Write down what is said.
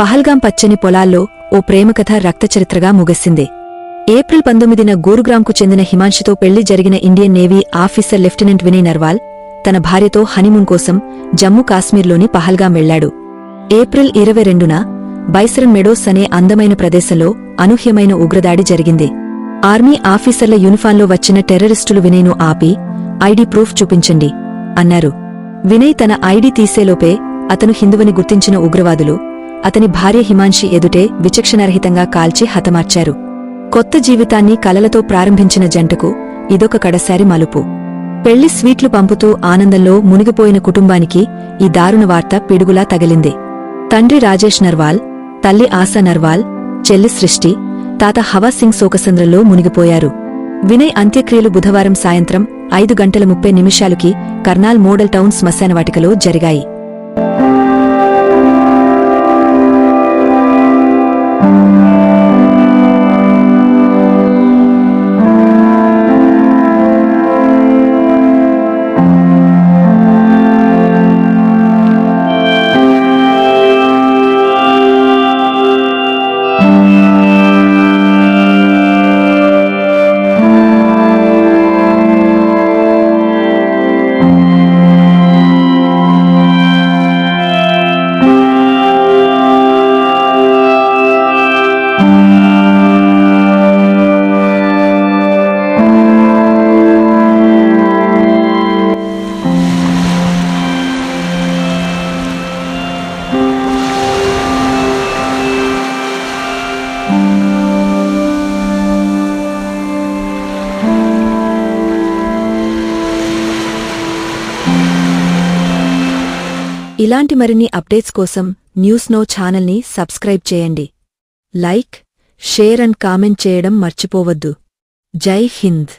పహల్గాం పచ్చని పొలాల్లో ఓ ప్రేమకథ రక్తచరిత్రగా ముగిసింది. ఏప్రిల్ పంతొమ్మిదిన గురుగ్రాంకు చెందిన హిమాంషితో పెళ్ళి జరిగిన Indian navy officer lieutenant Vinay Narwal తన భార్యతో హనీమూన్ కోసం జమ్మూ కాశ్మీర్లోని పహల్గాం వెళ్ళాడు ఏప్రిల్ ఇరవై రెండున బైసరన్ మెడోస్ అనే అందమైన ప్రదేశంలో అనూహ్యమైన ఉగ్రదాడి జరిగింది. ఆర్మీ ఆఫీసర్ల యూనిఫాంలో వచ్చిన టెర్రరిస్టులు వినయ్ను ఆపి ఐడి ప్రూఫ్ చూపించండి అన్నారు. వినయ్ తన ఐడి తీసేలోపే అతను హిందువని గుర్తించిన ఉగ్రవాదులు అతని భార్య హిమాంషి ఎదుటే విచక్షణరహితంగా కాల్చి హతమార్చారు. కొత్త జీవితాన్ని కలలతో ప్రారంభించిన జంటకు ఇదొక కడసారి మలుపు. పెళ్ళి స్వీట్లు పంపుతూ ఆనందంలో మునిగిపోయిన కుటుంబానికి ఈ దారుణ వార్త పిడుగులా తగిలింది. తండ్రి రాజేష్ నర్వాల్ తల్లి ఆశా నర్వాల్ చెల్లి సృష్టి తాత హవాసింగ్ శోకసంద్రంలో మునిగిపోయారు. వినయ్ అంత్యక్రియలు బుధవారం సాయంత్రం ఐదు గంటల ముప్పై నిమిషాలకి కర్నాల్ మోడల్ టౌన్ శ్మశానవాటికలో జరిగాయి. Thank mm -hmm. you. ఇలాంటి మరిన్ని అప్డేట్స్ కోసం న్యూస్ నో ఛానల్ని సబ్స్క్రైబ్ చేయండి. లైక్ షేర్ అండ్ కామెంట్ చేయడం మర్చిపోవద్దు. జై హింద్.